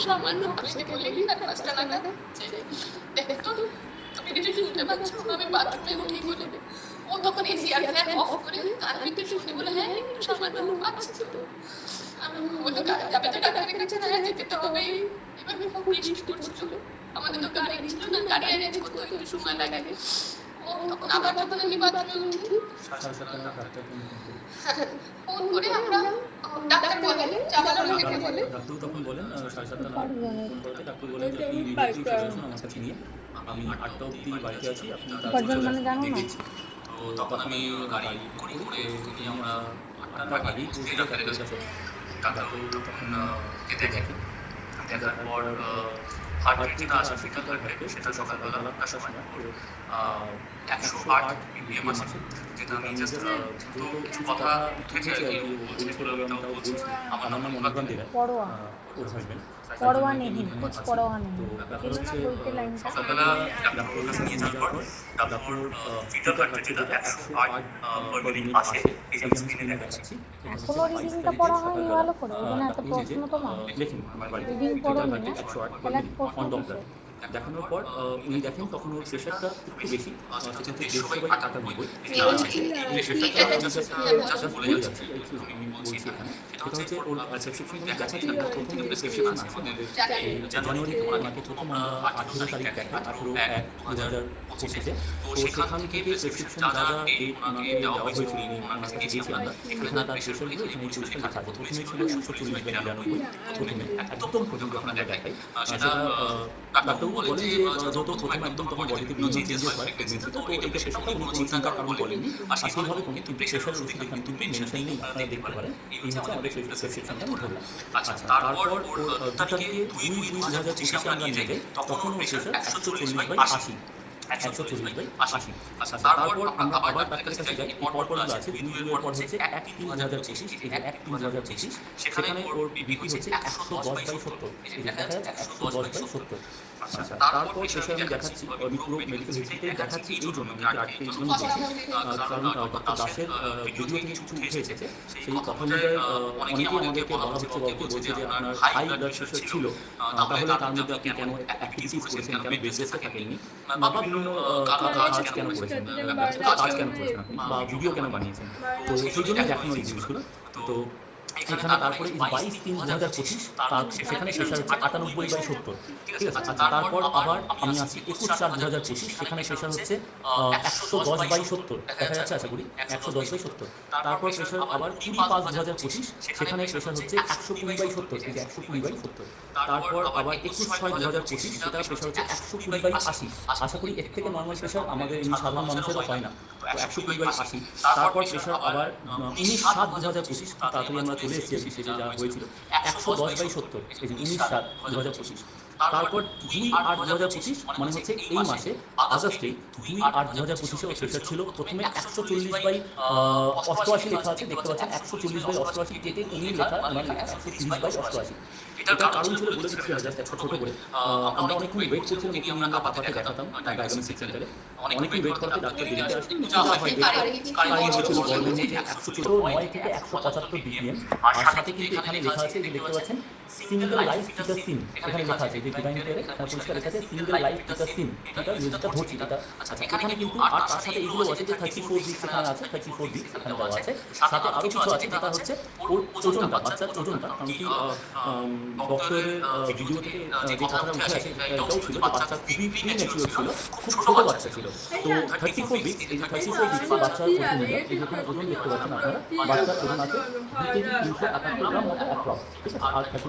সামান্য পাঁচটা নাগাদ দেখো তুমি শুনতে পাচ্ছ, আমি বাথরুমে উঠি বলে। ও তখন এসি আর ফ্যান অফ করে কার ভিতরে শুনতে বলে হ্যাঁ একটু সামান্য পাচ্ছি তো। আমি বলতো "গা- যাবে তো ডাক্তারের কাছে না যেতে তো হবেই এবার বৃষ্টি করছিল। আমাদের তো গাড়ি ছিল না, গাড়ি অ্যারেঞ্জ করতে একটু সময় লাগে। তখন আবার যখন আমি বাথরুমে উঠি ফোন করে আমরা ডাক্তার বলে যাবার আমাকে বলে ডাক্তার তখন বলেন সাড়ে সাতটা নাগাদ ফোন করতে ডাক্তার বলেন যে আপনি ইমিডিয়েটলি আমার কাছে নিয়ে। আমি আটটা অবধি বাড়িতে আছি আপনি কজন মানে জানো না? তো তখন আমি গাড়ি করে করে তুমি আমরা ডাক্তারের কাছে ডাক্তার তখন আহ, দেখেন দেখার পর হার্ট রেট যেটা আছে সেটা থাকে সেটা সকালবেলা আটটার সময়। একশো আট বিপিএম আছে। যেটা আমি জাস্ট কিছু কথা উঠেছে আর কি ও বলছে আমি তাও বলছি। আমার নাম অনুরাগ দেরা ওর হাজবেন্ড পরোয়া নেহি কুছ পরোয়া নেহি তো ব্যাপার ছিল না হচ্ছে বইতে লাইনটা সকালবেলা ডাক্তারের কাছে নিয়ে যাওয়ার পর ডাক্তার ফিটার হার্ট যেটা একশো আট পার আসে এই যে আমি স্ক্রিনে দেখাচ্ছি। এখনও রিডিংটা পড়া হয়নি ভালো করে। ওই জন্য এত প্রশ্ন তোমার দেখুন আমার বাড়িতে রিডিং পড়োনি না একশো আট তাহলে এক প্রশ্ন অন ডক্টর দেখানোর পর উনি দেখেন তখন ওর প্রেশারটা একটু বেশি সেটা হচ্ছে দেড়শো বাই আটানব্বই প্রেশারটা বলে যাচ্ছি। আমি বলছি এখানে। সেটা হচ্ছে ওর প্রেসক্রিপশন দেখাচ্ছি না প্রথম যে প্রেসক্রিপশন আছে। আমাদের এই জানুয়ারিতে প্রথম আমরা তারিখ দেখা আঠেরো এক দু হাজার পঁচিশে। তো সেখান থেকে প্রেসক্রিপশন যা যা ডেট ওনাকে দেওয়া হয়েছিল ওনার কাছে দিয়েছি আমরা এখানে তার প্রেশারগুলো এখানে চল্লিশটা লেখা প্রথমে ছিল একশো চল্লিশ বাই প্রথমে একদম প্রথম যখন আমরা দেখাই সেটা ডাক্তারবাবু বলেন যে যত প্রথম একদম তখন বডিতে বিভিন্ন চেঞ্জেস হয় তো এইটা প্রেশারটা কোনো কোনো চিন্তার কারণ আর কিন্তু প্রেশার কিন্তু মেনশন নেই আপনারা দেখতে পারেন এই হচ্ছে আমাদের প্রেসক্রিপশনটা আমি ধরলাম আচ্ছা তারপর থেকে দুই দুই দুই হাজার পঁচিশে আমরা নিয়ে যাই তখন প্রেশার একশো চল্লিশ বাই আশি। একশো চল্লিশ বাই আশি। আচ্ছা তারপর আমরা আবার ডাক্তারের কাছে যাই পর পর আছে দুই দুইয়ের পর হচ্ছে এক তিন হাজার পঁচিশ এক তিন হাজার পঁচিশ। সেখানে ওর বিপি হচ্ছে একশো দশ বাই সত্তর। দেখা যাচ্ছে একশো দশ বাই সত্তর। আচ্ছা তারপর শেষে আমি দেখাচ্ছি আমি মেডিকেল হিস্ট্রিতে দেখাচ্ছি এই জন্য আমি আজকে এই জন্য কারণ ডক্টর দাসের ভিডিও থেকে কিছু উঠে এসেছে সেই কথা অনুযায়ী অনেকেই আমাদেরকে বলা হচ্ছে গল্প বলছে যে আপনার হাই ব্লাড প্রেশার ছিল তাহলে তার মধ্যে আপনি কেন অ্যাক্টিভিটিস করেছেন কেন বেসলেসে থাকেননি বা বিভিন্ন কাজ কেন করেছেন কাজ কেন করেছেন বা ভিডিও কেন বানিয়েছেন তো সেই জন্য দেখানো এই জিনিসগুলো তো এখানে তারপরে বাইশ তিন দু হাজার পঁচিশ, তার সেখানে শেষার হচ্ছে আটানব্বই বাই সত্তর। ঠিক আছে? আচ্ছা তারপর আবার আমি আসি একুশ চার দু হাজার পঁচিশ, সেখানে শেষার হচ্ছে একশো দশ বাই সত্তর। দেখা যাচ্ছে, আশা করি, একশো দশ বাই সত্তর। তারপর প্রেশার আবার কুড়ি পাঁচ দু হাজার পঁচিশ, সেখানে প্রেশার হচ্ছে একশো কুড়ি বাই সত্তর। যে একশো কুড়ি বাই সত্তর। তারপর আবার একুশ ছয় দু হাজার পঁচিশ সেটা প্রেশার হচ্ছে একশো কুড়ি বাই আশি। আশা করি এর থেকে নর্মাল প্রেশার আমাদের এমনি সাধারণ মানুষেরও হয় না। একশো কুড়ি বাই আশি। তারপর শেষ প্রেশার আবার উনিশ সাত দু হাজার পঁচিশ, তাড়াতাড়ি আমরা চলে এসেছি সেটা যা হয়েছিল। একশো দশ বাই সত্তর এই যে উনিশ সাত দু হাজার পঁচিশ। তারপর দুই আট দু হাজার পঁচিশ মানে হচ্ছে এই মাসে আগস্টে দুই আট দু হাজার পঁচিশে প্রেশার ছিল। প্রথমে একশো চল্লিশ বাই আহ, অষ্টআশি লেখা আছে দেখতে পাচ্ছেন। একশো চল্লিশ বাই অষ্টআশি কেটে উনি লেখা ওনার লেখা একশো তিরিশ বাই অষ্টআশি। এটার কারণ ছিল বলে দিচ্ছি জাস্ট একটা ছোট করে। আমরা অনেকক্ষণ ওয়েট করছিলাম ওকে আমরা পাপাকে দেখাতাম ডায়াগনস্টিক সেন্টারে অনেকক্ষণ ওয়েট করতে ডাক্তার দেরিতে আসতেন যা হয় wait করে। কারণ হয়েছিল একশো ছোট নয় থেকে একশো পঁচাত্তর বিপিএম আর সাথে কিন্তু এখানে লেখা আছে দেখতে পাচ্ছেন? সিঙ্গেল লাইফ ফিটার সিম এখানে লেখা আছে যে ডিভাইন কেয়ারে পরিষ্কার লেখা আছে সিঙ্গেল লাইফ ফিটার সিম এটা মিউজিকটা ধরছি এটা আচ্ছা এখানে কিন্তু আর তার সাথে এইগুলো আছে যে থার্টি ফোর দিক এখানে আছে থার্টি ফোর দিক এখানে দেওয়া আছে। সাথে আরও কিছু আছে যেটা হচ্ছে ওর ওজনটা বাচ্চার ওজনটা। কারণ কি ডক্টরের ভিডিও থেকে যে কথাটা উঠে আসে এটাও ছিল বাচ্চা খুবই প্রিমেচিওর ছিল খুব ছোট বাচ্চা ছিল। তো থার্টি ফোর দিক এই যে থার্টি ফোর দিক বাচ্চার ওজন এই যেখানে ওজন দেখতে পাচ্ছেন আপনারা বাচ্চার ওজন আছে দুই কেজি তিনশো একাত্তর গ্রাম মতো অ্যাপ্রক্স ঠিক আছে? আর থার্টি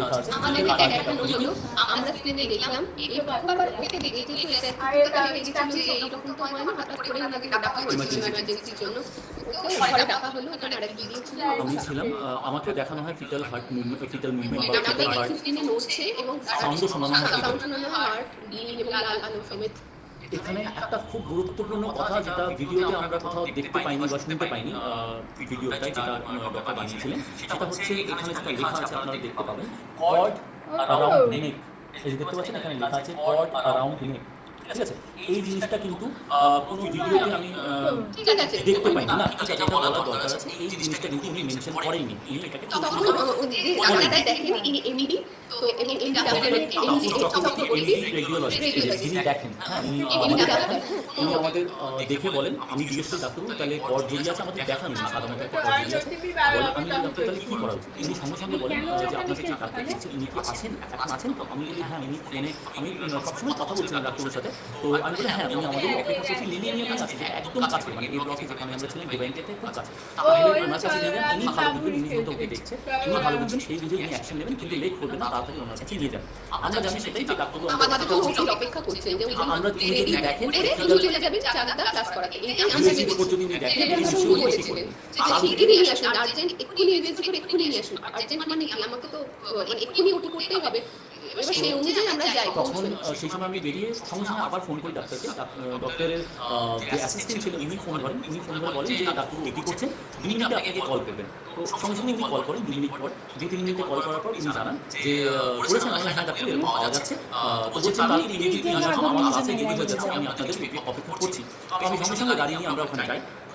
লেখা আছে। আমাদের activity। হলো আমরা স্ক্রিনে দেখলাম। এবার দেখে যে তো হয় না হঠাৎ করে ওনাকে ডাকা হয়েছিল জন্য। আমি ছিলাম আমাকে দেখানো হয় fetal heart movement fetal movement বা ফিটাল হার্ট সাউন্ডও শোনানো হয় সাউন্ড শোনানো হয় আর বিল এবং লাল আলো সমেত। এখানে একটা খুব গুরুত্বপূর্ণ কথা যেটা ভিডিওতে আমরা কোথাও দেখতে পাইনি বা শুনতে পাইনি ভিডিওটা ভিডিওটাই যেটা ডক্টর বানিয়েছিলেন সেটা হচ্ছে এখানে যেটা লেখা আছে আপনারা দেখতে পাবেন। কড অ্যারাউন্ড নেক দেখতে পাচ্ছেন এখানে লেখা আছে কড অ্যারাউন্ড নেক ঠিক আছে এই জিনিসটা কিন্তু কোনো ভিডিওতে আমি দেখতে পাই না। না ঠিক আছে এটা বলার দরকার আছে এই জিনিসটা কিন্তু উনি মেনশন করেননি উনি এটাকে যে ডাক্তারটা দেখেন এমডি তো এমডি এমডি ডাক্তারের এমডি চক্রবর্তী যিনি দেখেন। হ্যাঁ উনি আমাদের ডাক্তার দেখে বলেন আমি জিজ্ঞেস করি ডাক্তারবাবু তাহলে কর জড়িয়ে আছে আমাদের দেখান না সাধারণত একটা কর আছে আমি ডাক্তার তাহলে কী করা উচিত? উনি সঙ্গে সঙ্গে বলেন যে ডাক্তার দেখছে উনি আছেন? এখন আছেন তো? আমি বলি হ্যাঁ উনি ফোনে আমি সবসময় কথা বলছিলাম ডাক্তারের সাথে। তো আমি বলি হ্যাঁ উনি আমাদের অপেক্ষা করছি লিনিয়ামের কাছে আছে যেটা একদম কাছে মানে এই ব্লকে যেখানে আমরা ছিলাম ডিভাইনটাতে খুব কাছে ওনার কাছে নিয়ে যান উনি ভালো বুঝবেন উনি যেহেতু ওকে দেখছে উনি ভালো বুঝবেন সেই বুঝে উনি অ্যাকশন নেবেন কিন্তু লেট করবেন না তাড়াতাড়ি ওনার কাছে নিয়ে যান আমরা জানি সেটাই যে ডাক্তারবাবু আমাদের অপেক্ষা করছেন যে আমরা তিনি যদি দেখেন চলে যাবেন চাকদা ক্লাস করাতে। এইটাই আমরা ইউএসসি রিপোর্ট যদি দেখেন এটাই শুরু করেছিলেন শিগগিরই নিয়ে আসুন আর্জেন্ট এক্ষুনি এজেন্সি করে এক্ষুনি নিয়ে আসুন। আর্জেন্ট মানে আমাকে তো মানে এক্ষুনি ওটি করতেই হবে। এবার সেই অনুযায়ী আমরা যাই তখন সেই সময় আমি বেরিয়ে সঙ্গে সঙ্গে আবার ফোন করি ডাক্তারকে ডক্টরের যে অ্যাসিস্ট্যান্ট ছিল উনি ফোন করেন উনি ফোন করে বলেন যে ডাক্তার ওটি করছেন দুই মিনিটে আপনাকে কল করবেন তো সঙ্গে সঙ্গে উনি কল করেন দুই মিনিট পর দুই তিন মিনিটে কল করার পর উনি জানান যে করেছেন আমি হ্যাঁ ডাক্তার এরকম পাওয়া যাচ্ছে তো বলছেন তাহলে ইমিডিয়েটলি আমার ক্লাসে দেরি হয়ে যাচ্ছে আমি আপনাদের অপেক্ষা করছি তো আমি সঙ্গে সঙ্গে গাড়ি নিয়ে আমরা ওখানে যাই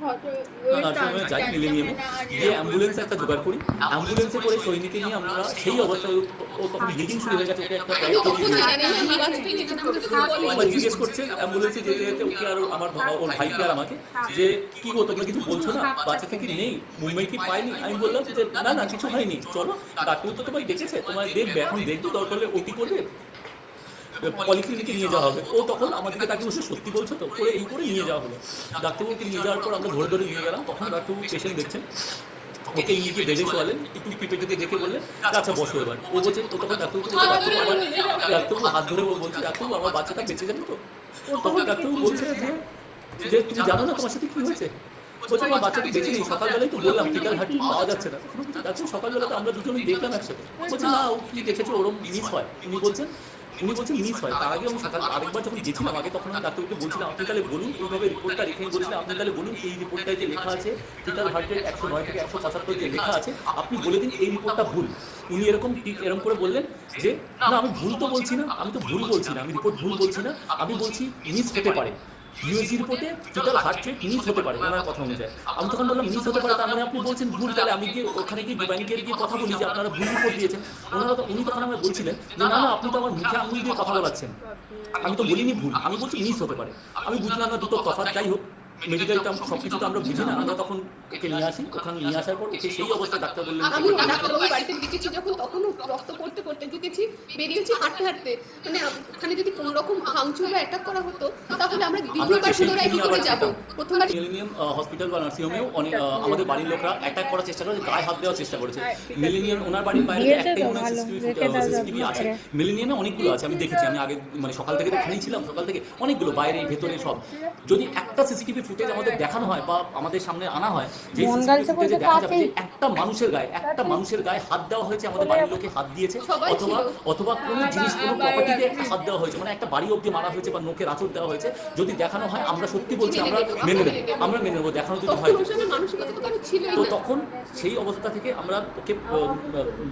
নার্সিংহোমে যাই মিলেনিয়ামে গিয়ে অ্যাম্বুলেন্স একটা জোগাড় করি। অ্যাম্বুলেন্সে করে সৈনিকে নিয়ে আমরা সেই অবস্থায় ও- ও তখন ব্লিডিং শুরু হয়ে গেছে ওকে একটা প্রায় তখন পঁচিশ মিনিট জানেন না, আমি বাঁচতে গেছি না, আমাকে তো বলেনি। আমার জিজ্ঞেস করছে অ্যাম্বুলেন্সে যেতে যেতে ওকে আর আমার ওর ভাইকে আর আমাকে? যে কি গো তোমরা কিছু বলছো না? বাচ্চাকে কি নেই? মুম্বাই কি পাইনি? আমি বললাম যে না না কিছু হয়নি। চলো ডাক্তার তো তোমায় দেখেছে তোমায় দেখবে এখন দেখবে দরকার হলে ওটি করবে। পলিক্লিনিকে নিয়ে যাওয়া হবে। ও তখন আমাদেরকে তাকে বসে সত্যি বলছো তো? করে এই করে নিয়ে যাওয়া ডাক্তারবাবুকে নিয়ে যাওয়ার পর আমরা ধরে ধরে নিয়ে গেলাম। তখন ডাক্তারবাবু পেশেন্ট দেখছেন। ওকে নিয়ে গিয়ে শোয়ালেন। একটু দেখে বললেন আচ্ছা বসো এবার। ও বলছে ও তখন ডাক্তারবাবু ডাক্তারবাবু হাত ধরে বলছে ডাক্তারবাবু, আমার বাচ্চাটা বেঁচে যাবে তো? ও তখন ডাক্তারবাবু বলছে যে তুমি জানো না তোমার সাথে হয়েছে? বলছে, আমার বাচ্চাটা বেঁচে নেই। সকালবেলায় তো বললাম ফিটাল হার্ট পাওয়া যাচ্ছে না। ডাক্তার সকালবেলা তো আমরা দুজনেই দেখলাম একসাথে। বলছে, না, ও কি দেখেছ? ওরম মিস হয়। উনি বলছেন উনি বলছেন মিস হয়। তার আগে আমি আরেকবার যখন গেছিলাম আগে, তখন আমি ডাক্তারকে বলছিলাম, আপনি তাহলে বলুন এইভাবে রিপোর্টটা রেখে বলছিলাম, আপনি তাহলে বলুন, এই যে লেখা আছে টিটার হার্টের একশো নয় থেকে একশো পঁচাত্তর যে লেখা আছে, আপনি বলে দিন এই রিপোর্টটা ভুল। উনি এরকম এরকম করে বললেন যে, না, আমি ভুল তো বলছি না, আমি তো ভুল বলছি না, আমি রিপোর্ট ভুল বলছি না, আমি বলছি মিস হতে পারে। ইউএসজি রিপোর্টে টোটাল হার্ট রেট মিস হতে পারে, ওনার কথা অনুযায়ী। আমি তখন বললাম মিস হতে পারে, তার মানে আপনি বলছেন ভুল, তাহলে আমি গিয়ে ওখানে গিয়ে ব্যাংকের গিয়ে কথা বলি যে আপনারা ভুল রিপোর্ট দিয়েছেন। ওনারা তো, উনি তখন আমায় বলছিলেন যে, না না, আপনি তো আমার মুখে আঙুল দিয়ে কথা বলাচ্ছেন। আমি তো বলিনি ভুল, আমি বলছি মিস হতে পারে। আমি বুঝলাম না দুটো তফাৎ, যাই হোক। মেডিকেল টার্ম সব কিছু তো আমরা বুঝি না। আমরা তখন ওকে নিয়ে আসি ওখানে নিয়ে আসার পর ওকে সেই অবস্থায় ডাক্তার বললেন আমি বাড়িতে ঢুকেছি যখন তখনও রক্ত পড়তে পড়তে ঢুকেছি বেরিয়েছি হাঁটতে হাঁটতে। মানে ওখানে যদি কোনো রকম ভাঙচুর বা অ্যাটাক করা হতো তাহলে আমরা দ্বিতীয়বার পুনরায় কি করে যাব? প্রথমবার মিলেনিয়াম হসপিটাল বা নার্সিংহোমেও অনেক আমাদের বাড়ির লোকরা অ্যাটাক করার চেষ্টা করেছে গায়ে হাত দেওয়ার চেষ্টা করেছে। মিলেনিয়াম ওনার বাড়ির বাইরে একটাই মনে হয় সিসিটিভি আছে। মিলেনিয়ামে অনেকগুলো আছে। আমি দেখেছি আমি আগে মানে সকাল থেকে তো ওখানেই ছিলাম সকাল থেকে অনেকগুলো বাইরে ভেতরে সব। যদি একটা সিসিটিভি ফুটেজ আমাদের দেখানো হয় বা আমাদের সামনে আনা হয় যে ফুটেজে দেখা যাবে যে একটা মানুষের গায়ে একটা মানুষের গায়ে হাত দেওয়া হয়েছে আমাদের বাড়ির লোকে হাত দিয়েছে অথবা অথবা কোনো জিনিস কোনো প্রপার্টিতে একটা হাত দেওয়া হয়েছে মানে একটা বাড়ি মারা হয়েছে বা আঁচড় দেওয়া হয়েছে যদি দেখানো হয় আমরা সত্যি বলছি আমরা মেনে নেব আমরা মেনে নেব দেখানো যদি হয়। তো তখন সেই অবস্থা থেকে আমরা ওকে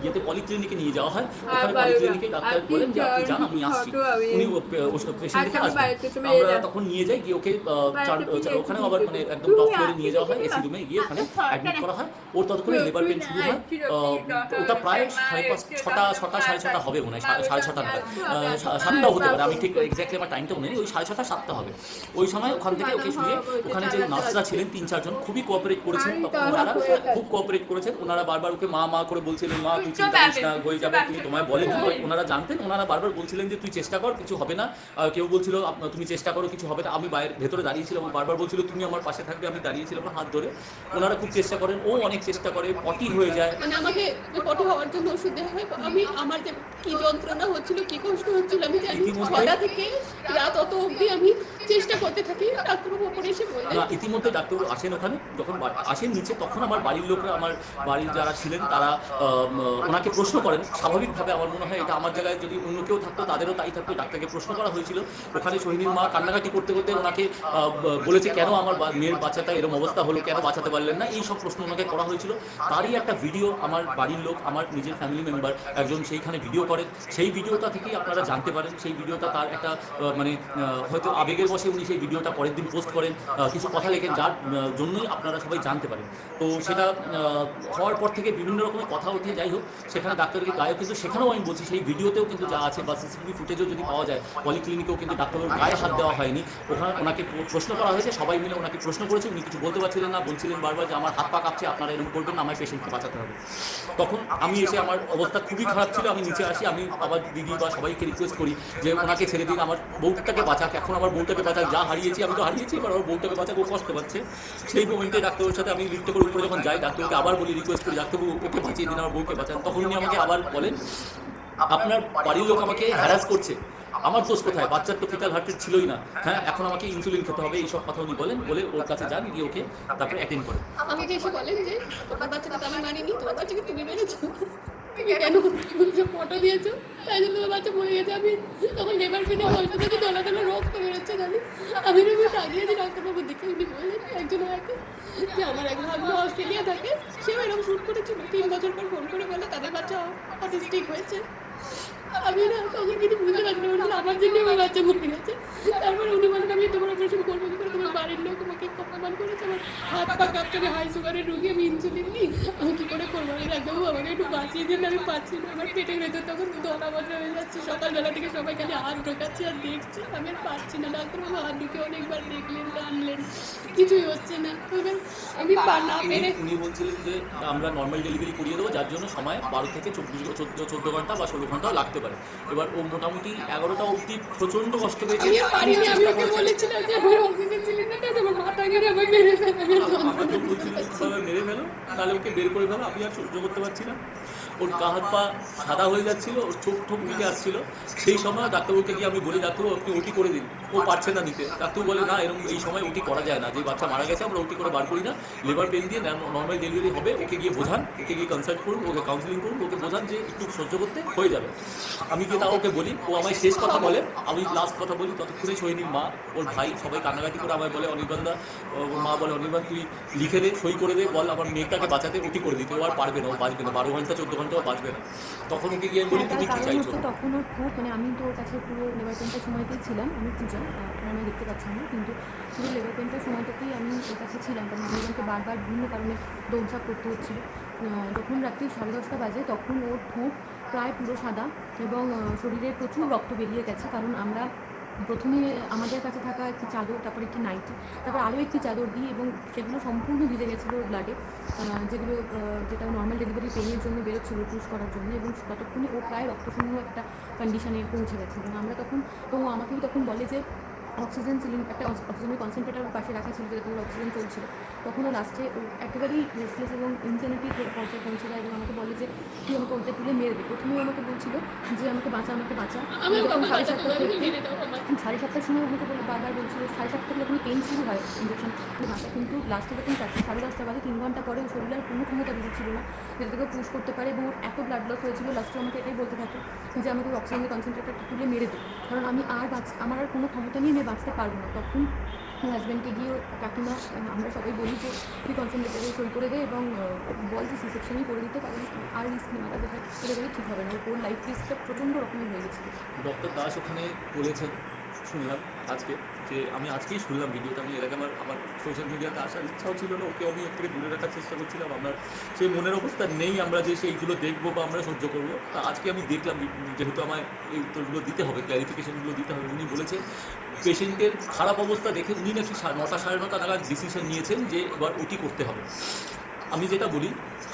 ইয়েতে পলিক্লিনিকে নিয়ে যাওয়া হয়। ওখানে পলিক্লিনিকে ডাক্তার বলেন যে আপনি যান আমি আসছি। উনি পেশেন্টকে আসবেন। আমরা তখন নিয়ে যাই গিয়ে ওকে ওখানে আবার মানে একদম টপ ফ্লোরে নিয়ে যাওয়া হয় এসি রুমে গিয়ে ওখানে অ্যাডমিট করা হয়। ওর ততক্ষণে লেবার পেন শুরু হয়। ওটা প্রায় সাড়ে পাঁচ ছটা ছটা সাড়ে ছটা হবে মনে হয় সাড়ে- ছটা নাগাদ আহ, সাতটাও হতে পারে আমি ঠিক এক্স্যাক্টলি আমার টাইমটা মনে নেই। ওই সাড়ে ছটা সাতটা হবে। ওই সময় ওখান থেকে ওকে শুয়ে ওখানে যে নার্সরা ছিলেন তিন চারজন খুবই কোঅপারেট করেছেন। তখন ওনারা খুব কোঅপারেট করেছেন। ওনারা বারবার ওকে মা মা করে বলছিলেন মা তুই চিন্তা করিস না হয়ে যাবে তুমি তোমায় বলেন ওনারা জানতেন। ওনারা বারবার বলছিলেন যে তুই চেষ্টা কর কিছু হবে না। কেউ বলছিল তুমি চেষ্টা করো কিছু হবে না। আমি বাইরে ভেতরে দাঁড়িয়েছিলাম বারবার বলছিল তুমি আমার পাশে থাকবে। আমি দাঁড়িয়েছিলাম হাত ধরে। ওনারা খুব চেষ্টা করেন ও অনেক চেষ্টা করে পটি হয়ে যায়। মানে আমাকে পটি হওয়ার জন্য ওষুধ দেওয়া হয়। আমি আমার যে কি যন্ত্রণা হচ্ছিল কি কষ্ট হচ্ছিল আমি জানি ছটা থেকে রাত অত অবধি আমি চেষ্টা করতে থাকি, ডাক্তারবাবু ওপরে এসে ইতিমধ্যে ডাক্তারবাবু আসেন ওখানে, যখন আসেন নিচে, তখন আমার বাড়ির লোকরা, আমার বাড়ির যারা ছিলেন, তারা ওনাকে প্রশ্ন করেন। স্বাভাবিকভাবে আমার মনে হয় এটা আমার জায়গায় যদি অন্য কেউ থাকতো, তাদেরও তাই থাকতো, ডাক্তারকে প্রশ্ন করা হয়েছিল। ওখানে সোহিনীর মা কান্নাকাটি করতে করতে ওনাকে বলেছে, কেন আমার মেয়ের বাচ্চাটা এরকম অবস্থা হলো, কেন বাঁচাতে পারলেন না? এই সব প্রশ্ন ওনাকে করা হয়েছিল। তারই একটা ভিডিও আমার বাড়ির লোক, আমার নিজের ফ্যামিলি মেম্বার একজন সেইখানে ভিডিও করেন। সেই ভিডিওটা থেকেই আপনারা জানতে পারেন। সেই ভিডিওটা তার একটা মানে হয়তো আবেগের বসে উনি সেই ভিডিওটা পরের দিন পোস্ট করেন কিছু কথা লেখেন, যার জন্যই আপনারা সবাই জানতে পারেন। তো সেটা হওয়ার পর থেকে বিভিন্ন রকমের কথা উঠে, যাই হোক, সেখানে ডাক্তারকে গায়ে কিন্তু, সেখানেও আমি বলছি, সেই ভিডিওতেও কিন্তু যা আছে বা সিসিটিভি ফুটেজও যদি পাওয়া যায় পলিক্লিনিকেও কিন্তু ডাক্তারের গায়ে হাত দেওয়া হয়নি। ওখানে ওনাকে প্রশ্ন করা হয়েছে, সবাই মিলে ওনাকে প্রশ্ন করেছে, উনি কিছু বলতে পারছিলেন না, বলছিলেন বারবার যে আমার হাত পা কাঁপছে, আপনারা এরকম করবেন আমার পেশেন্টকে বাঁচাতে হবে। তখন আমি এসে আমার অবস্থা খুবই খারাপ ছিল, আমি নিচে আসি, আমি আবার দিদি বা সবাইকে রিকোয়েস্ট করি যে ওনাকে ছেড়ে দিন, আমার বউটাকে বাঁচাক, এখন আমার বউটাকে বাঁচাক যা হারিয়েছি, আমি তো হারিয়েছি, এবার আমার বউটাকে বাঁচাক ও কষ্ট পাচ্ছে। সেই মোমেন্টে ডাক্তারের সাথে আমি লিফটে করে উপরে যখন যাই, ডাক্তারকে আবার বলি রিকোয়েস্ট করি ডাক্তারবাবু ওকে বাঁচিয়ে দিন, আমার বউকে বাঁচান। তখন উনি আমাকে আবার বলেন, আপনার বাড়ির লোক আমাকে হ্যারাস করছে। আমার দোষ কোথায়? বাচ্চার তো ফিটাল হার্টের ছিলই না। হ্যাঁ এখন আমাকে ইনসুলিন খেতে হবে, এইসব কথা উনি বলেন, বলে ওর কাছে যান, গিয়ে ওকে তারপরে অ্যাটেন্ড করেন। আমাকে এসে বলেন যে, তোমার বাচ্চাকে তো আমি মারিনি, তোমার বাচ্চাকে তুমি মেরেছো। তুমি কেন যে ফটো দিয়েছ? তাই জন্য তোমার বাচ্চা মরে গেছে। আমি তখন লেবার ফিনে বলতে থাকি দলা দলা রক্ত বেরোচ্ছে জানি। আমি রবি তাকিয়েছি ডাক্তারবাবু দেখে উনি বললেন একজন আমাকে যে আমার এক ভাগ্য অস্ট্রেলিয়া থাকে। সেও এরকম শ্যুট করেছিল, তিন বছর পর ফোন করে বলে তাদের বাচ্চা অটিস্টিক হয়েছে। আমি না তখন কিছু বুঝতে পারছি না আমার জন্য আমার বাচ্চা মরে গেছে। তারপরে উনি বলেন আমি তোমার অপারেশন করব, কি করে তোমার বাড়ির অপমান করেছে আমার হাত পা কাঁপছে আমি হাই সুগারের রুগী আমি ইনসুলিন নিই আমি কি করে করব? আমি ডাক্তারবাবু আমাকে একটু বাঁচিয়ে দিন আমি পাচ্ছি না। আমার পেটের ভেতর তখন দলা বদলা হয়ে যাচ্ছে। সকালবেলা থেকে সবাই খালি হাত ঢোকাচ্ছে আর দেখছে। আমি আর পাচ্ছি না। ডাক্তারবাবু হাত ঢুকে অনেকবার দেখলেন টানলেন। কিছুই হচ্ছে না। এবার আমি পা না পেরে উনি- বলছিলেন যে আমরা নর্মাল ডেলিভারি করিয়ে দেবো যার জন্য সময় বারো থেকে চব্বিশ চোদ্দ চোদ্দ ঘণ্টা বা ষোলো ঘন্টাও লাগতে পারে। এবার ও মোটামুটি এগারোটা অবধি প্রচণ্ড কষ্ট পেয়েছে আমি পারিনি। আমি ওকে বলেছিলাম যে আমার অক্সিজেন সিলিন্ডারটা আমার মাথা ঘিরে আমি মেরে ফেলে আমি আর যন্ত্রণা আমাকে করতে বলছিল তাহলে ওকে বের করে ফেলো, আমি আর সহ্য করতে পারছি না। ওর গা হাত পা সাদা হয়ে যাচ্ছিল, ওর চোখ ঠোক দিকে আসছিল। সেই সময় ডাক্তারবাবুকে গিয়ে আমি বলি, ডাক্তারবাবু, আপনি ওটি করে দিন। ও পারছে না নিতে। ডাক্তারবাবু বলে, না, এরকম এই সময় ওটি করা যায় না। যে বাচ্চা মারা গেছে, আমরা ওটি করে বার করি না। লেবার পেন দিয়ে নর্মাল ডেলিভারি হবে। ওকে গিয়ে বোঝান, ওকে গিয়ে কনসাল্ট করুন, ওকে কাউন্সিলিং করুন, ওকে বোঝান যে একটু সহ্য করতে হয়ে যাবে। আমি গিয়ে তাও ওকে বলি, ও আমায় শেষ কথা বলে। আমি লাস্ট কথা বলি, ততক্ষণে সৈনিক মা। ওর ভাই সবাই কান্নাকাটি করে আমায় বলে অনির্বাণদা মা বলে, অনির্বাণ, তুই লিখে দে, সই করে দে, বল আমার মেয়েটাকে বাঁচাতে ওটি করে দিতে ও আর পারবে না ও বাঁচবে না। বারো ঘণ্টা চোদ্দ ঘণ্টা ও বাঁচবে না। তখন ওকে গিয়ে বলি তুমি কি চাইছো? তখন ওর খুব মানে আমি তো ওর কাছে পুরো লেবার পেনটার সময়তেই ছিলাম আমি পূজা আমায় দেখতে পাচ্ছেন না কিন্তু পুরো লেবার পেনটার সময়টাতেই আমি ওর কাছে ছিলাম। কারণ দুজনকে বারবার বিভিন্ন কারণে দৌড়ঝাঁপ করতে হচ্ছিল। যখন রাত্রি সাড়ে দশটা বাজে তখন ওর ঠোঁট প্রায় পুরো সাদা এবং শরীরে প্রচুর রক্ত বেরিয়ে গেছে। কারণ আমরা প্রথমে আমাদের কাছে থাকা একটি চাদর, তারপর একটি নাইটি, তারপর আরও একটি চাদর দিই এবং সেগুলো সম্পূর্ণ ভিজে গেছিল ব্লাডে যেগুলো যেটা নর্মাল ডেলিভারি পেনের জন্য বেরোচ্ছিলো পুশ করার জন্য এবং ততক্ষণে ও প্রায় রক্তশূন্য একটা কন্ডিশনে পৌঁছে গেছে। এবং আমরা তখন তো আমাকেও তখন বলে যে অক্সিজেন সিলিন্ডার একটা অক্সিজেনের কনসেন্ট্রেটার পাশে রাখা ছিল যেটাতে ওর অক্সিজেন চলছিল। তখন ও লাস্টে ও একেবারেই রেসলেস এবং ইনসেনিটি পর্যায়ে পৌঁছে যায় এবং আমাকে বলে যে তুই আমাকে ওটা তুলে মেরে দে। প্রথমে ও আমাকে বলছিল যে আমাকে বাঁচা আমাকে বাঁচা। যখন সাড়ে সাতটা সাড়ে সাতটার সময় আমাকে বলে বারবার বলছিল সাড়ে সাতটা থেকে যখন পেন শুরু হয় ইঞ্জেকশন মাথায়। কিন্তু লাস্টে যখন চারটে সাড়ে দশটা বাজে তিন ঘণ্টা পরে ওর শরীরে আর কোনো ক্ষমতা বেশি ছিল না যেটা থেকে পুশ করতে পারে এবং ওর এত ব্লাড লস হয়েছিল লাস্টে আমাকে এটাই বলতে থাকে যে আমাকে অক্সিজেনের কনসেন্ট্রেটারটা তুলে মেরে দে। কারণ আমি আর বাঁচ আমার আর কোনো ক্ষমতা আমি বাঁচতে পারব না। তখন হাজব্যান্ডকে গিয়ে কাকিমা, আমরা সবাই বলি যে, তুই কনসেন্ট্রেটারে সই করে দেয় এবং বল যে সি সেকশনই করে দিতে কারণ আর রিস্ক নেওয়াটা তাদের করে গেলে ঠিক হবে না। ওর লাইফ রিস্কটা প্রচণ্ড রকমের হয়ে গেছে ডক্টর দাস ওখানে বলেছেন শুনলাম আজকে, যে আমি আজকেই শুনলাম ভিডিওটা, আমি আগে আমার আমার সোশ্যাল মিডিয়াতে আসার ইচ্ছাও ছিল না, ওকে আমি এর থেকে দূরে রাখার চেষ্টা করছিলাম। আমার সেই মনের অবস্থা নেই, আমরা যে সেইগুলো দেখব বা আমরা সহ্য করব, তা আজকে আমি দেখলাম, যেহেতু আমার এই উত্তরগুলো দিতে হবে ক্ল্যারিফিকেশনগুলো দিতে হবে, উনি বলেছেন পেশেন্টের খারাপ অবস্থা দেখে উনি নাকি নটা সাড়ে নটা নাগাদ ডিসিশন নিয়েছেন যে এবার ওটি করতে হবে। আমি যেটা বলি,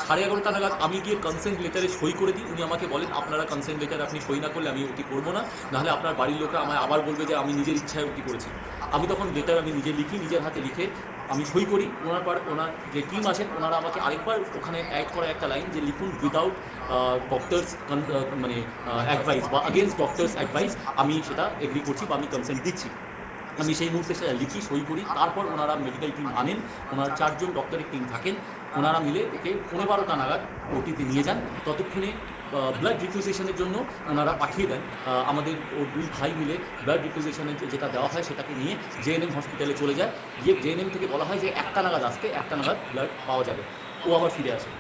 সাড়ে এগারোটা নাগাদ আমি গিয়ে কনসেন্ট লেটারে সই করে দিই। উনি আমাকে বলেন, আপনারা কনসেন্ট লেটারে আপনি সই না করলে আমি ওটি করব না। নাহলে আপনার বাড়ির লোকরা আমায় আবার বলবে যে আমি নিজের ইচ্ছায় ওটি করেছি। আমি তখন লেটার আমি নিজে লিখি, নিজের হাতে লিখে আমি সই করি। ওনার পর ওনার যে টিম আসেন ওনারা আমাকে আরেকবার ওখানে অ্যাড করা একটা লাইন যে লিখুন উইদাউট ডক্টরস মানে অ্যাডভাইস বা আগেনস্ট ডক্টরস অ্যাডভাইস আমি সেটা এগ্রি করছি বা আমি কনসেন্ট দিচ্ছি। আমি সেই মুহূর্তে সেটা লিখি, সই করি। তারপর ওনারা মেডিকেল টিম আনেন। ওনার চারজন ডক্টরের টিম থাকেন। ওনারা মিলে একে পনেরো বারোটা নাগাদ ওটিতে নিয়ে যান। ততক্ষণে ব্লাড রিফিউজেশনের জন্য ওনারা পাঠিয়ে দেন। আমাদের ওর দুই ভাই মিলে ব্লাড রিফিউজেশনের যেটা দেওয়া হয় সেটাকে নিয়ে জেএনএম হসপিটালে চলে যায়। গিয়ে জেএনএম থেকে বলা হয় যে একটা নাগাদ আসতে, একটা নাগাদ ব্লাড পাওয়া যাবে। ও আবার ফিরে আসে।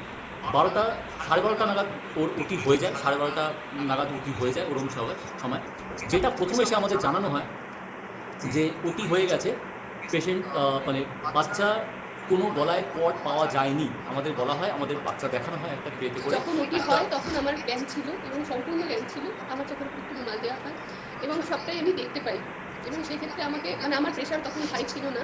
বারোটা, সাড়ে বারোটা নাগাদ ওর ওটি হয়ে যায়। সাড়ে বারোটা নাগাদ ওটি হয়ে যায় ওরম সময় সময়। যেটা প্রথমে এসে আমাদের জানানো হয় যে ওটি হয়ে গেছে। পেশেন্ট মানে বাচ্চা কোনো গলায় পট পাওয়া যায়নি। আমাদের বলা হয়, আমাদের বাচ্চা দেখানো হয় একটা পেটে করে। যখন ওটি হয়, তখন আমার জ্ঞান ছিল এবং সম্পূর্ণ জ্ঞান ছিল। আমার চোখের একটু মাল দেওয়া হয় এবং সবটাই আমি দেখতে পাই। এবং সেক্ষেত্রে আমাকে মানে আমার প্রেশার তখন হাই ছিল না।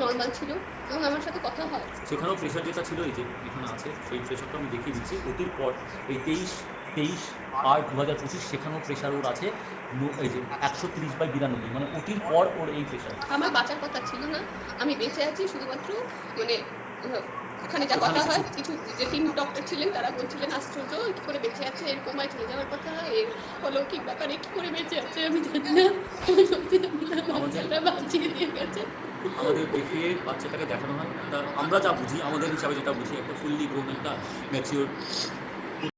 নর্মাল ছিল এবং আমার সাথে কথা হয়। সেখানেও প্রেশার যেটা ছিল এই যে এখানে আছে সেই প্রেশারটা আমি দেখিয়ে দিচ্ছি। ওটির পর এই তেইশ তেইশ আর দু হাজার পঁচিশ সেখানেও প্রেশার ওর আছে এই যে একশো তিরিশ বাই বিরানব্বই মানে ওটির পর ওর এই প্রেশার আমার বাঁচার কথা ছিল না। আমি বেঁচে আছি শুধুমাত্র মানে ওখানে যা কথা হয় কিছু যে তিন ডক্টর ছিলেন তারা বলছিলেন আশ্চর্য কি করে বেঁচে আছে এর কোমায় চলে যাওয়ার কথা এর অলৌকিক ব্যাপারে কি করে বেঁচে আছে আমি জানি না। আমি সত্যি বাঁচিয়ে দিয়ে গেছে। আমাদের দেখিয়ে বাচ্চাটাকে দেখানো হয়। তা আমরা যা বুঝি, আমাদের হিসাবে যেটা বুঝি, একটা ফুললি গ্রোন একটা ম্যাচিওর